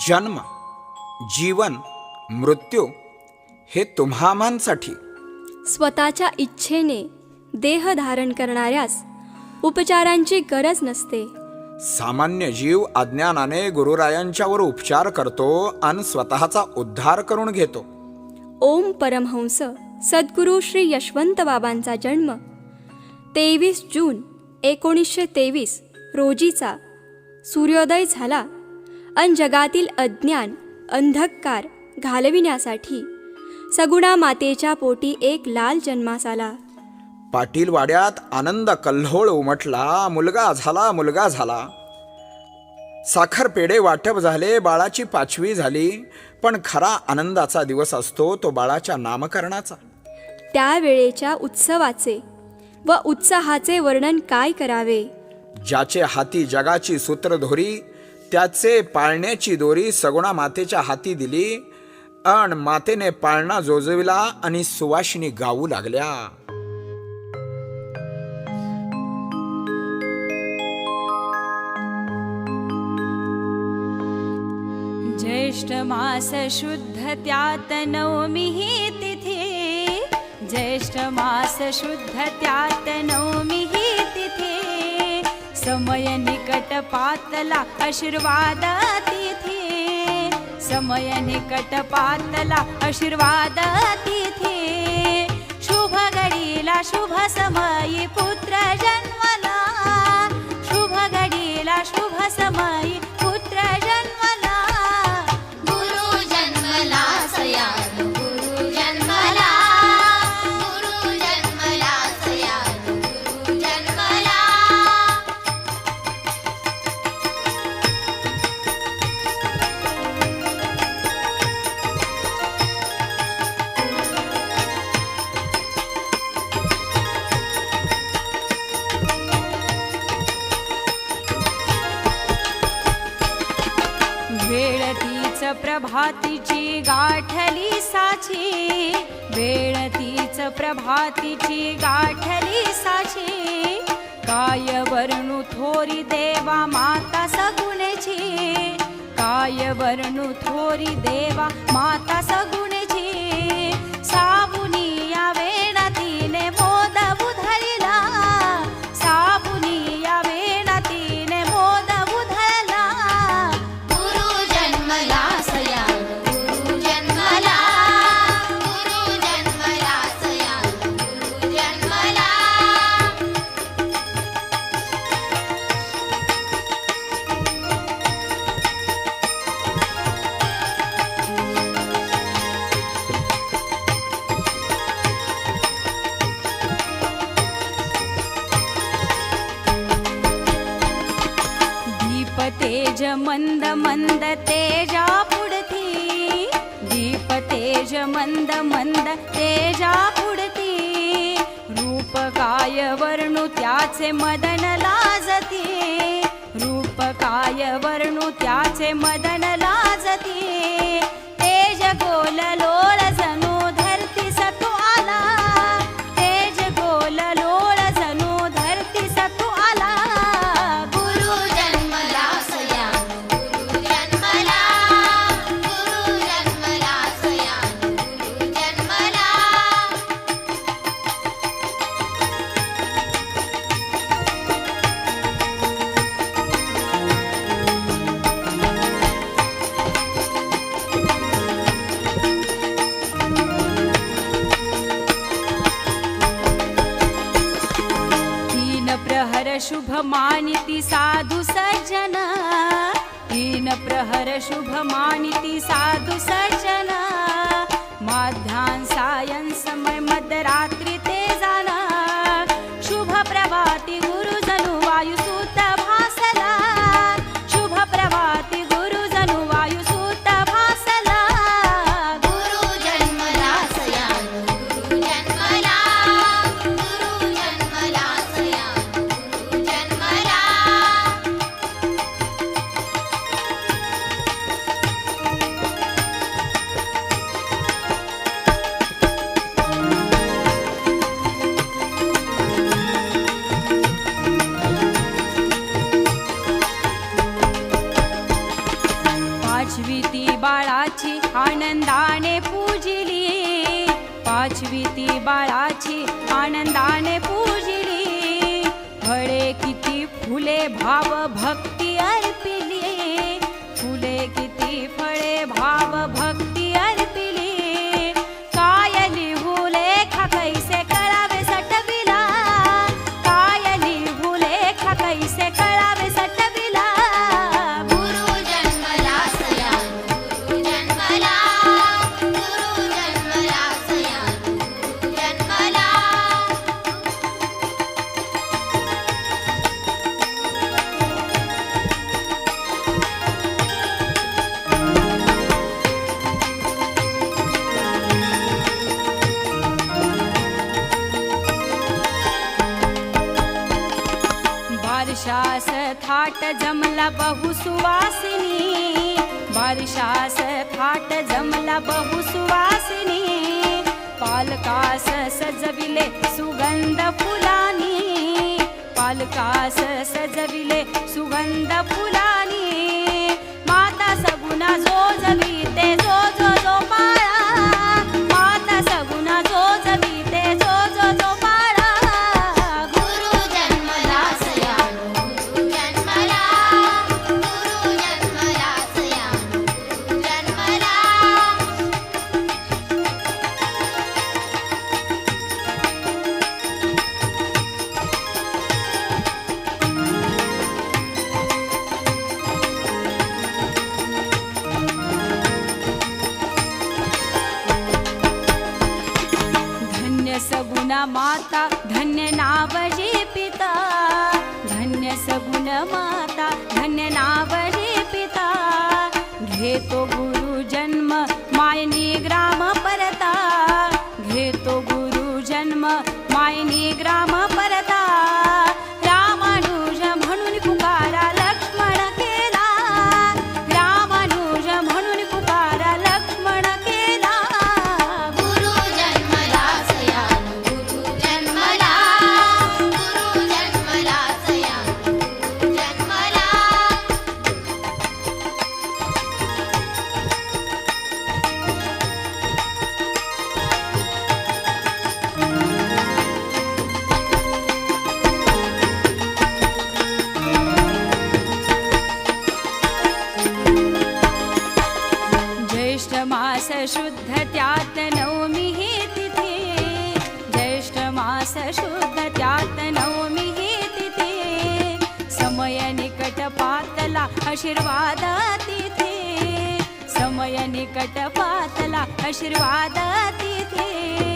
जन्म जीवन मृत्यू हे तुम्हामांसाठी. स्वतःच्या इच्छेने देह धारण करणाऱ्यास उपचारांची गरज नसते. सामान्य जीव अज्ञानाने गुरुरायांच्यावर उपचार करतो आणि स्वतःचा उद्धार करून घेतो. ओम परमहंस सद्गुरू श्री यशवंत बाबांचा जन्म तेवीस जून एकोणीसशे तेवीस रोजीचा. सूर्योदय झाला अन जगातील अज्ञान अंधकार घालविण्यासाठी सगुणा मातेच्या पोटी एक लाल जन्मास आला पाटील वाड्यात आनंद कल्होळ उमटला मुलगा झाला मुलगा झाला. साखर पेढे वाटप झाले बाळाची पाचवी झाली पण खरा आनंदाचा दिवस असतो तो बाळाच्या नामकरणाचा. त्यावेळेच्या उत्सवाचे व उत्साहाचे वर्णन काय करावे? ज्याचे हाती जगाची सूत्रधोरी त्याचे पाळण्याची दोरी सगुणा मातेच्या हाती दिली. अण मातेने पाळणा जोजविला आणि सुवासिनी गाऊ लागल्या. ज्येष्ठ मास शुद्ध त्यात नवमी ही तिथे. ज्येष्ठ मास शुद्ध त्यात नवमी ही तिथे. समय निकट पातला आशीर्वाद तिथे. समय निकट पातला आशीर्वाद तिथे. शुभ घडीला शुभ समय. प्रभातीची गाठली साची. वेळ तीच प्रभातीची गाठली साची. काय वर्णू थोरी देवा माता सगुणेची. काय वर्णू थोरी देवा माता सगुणेची. साबू मंद मंद तेजा पुढती. रूप काय वर्णू त्याचे मदन लाजती. रूप काय वर्णू त्याचे मदन लाजती. तेज गोल लोळ प्रहर शुभ मानिती साधु सज्जन। तीन प्रहर शुभ मानिती साधु सज्जन। माध्यान सायं समय मध्यरात्री ते जाना। शुभ प्रभाती पाचवी ती बाळाची आनंदाने पूजिली. पाचवी ती बाळाची आनंदाने पूजिली. फळे किती फुले भाव भक्ती अर्पिली. फुले किती थाट जमला बहु सुवासिनी बारिशास थाट जमला बहु सुवासिनी पालकास सजविले सुगंध फुलानी पालकास सजविले सुगंध फुला நாவ त्यात नवमी हे तिथे. ज्येष्ठ मास शुद्ध त्यात नवमी हे तिथे. समय निकट पातला आशीर्वाद तिथे. समय निकट पातला आशीर्वाद तिथे.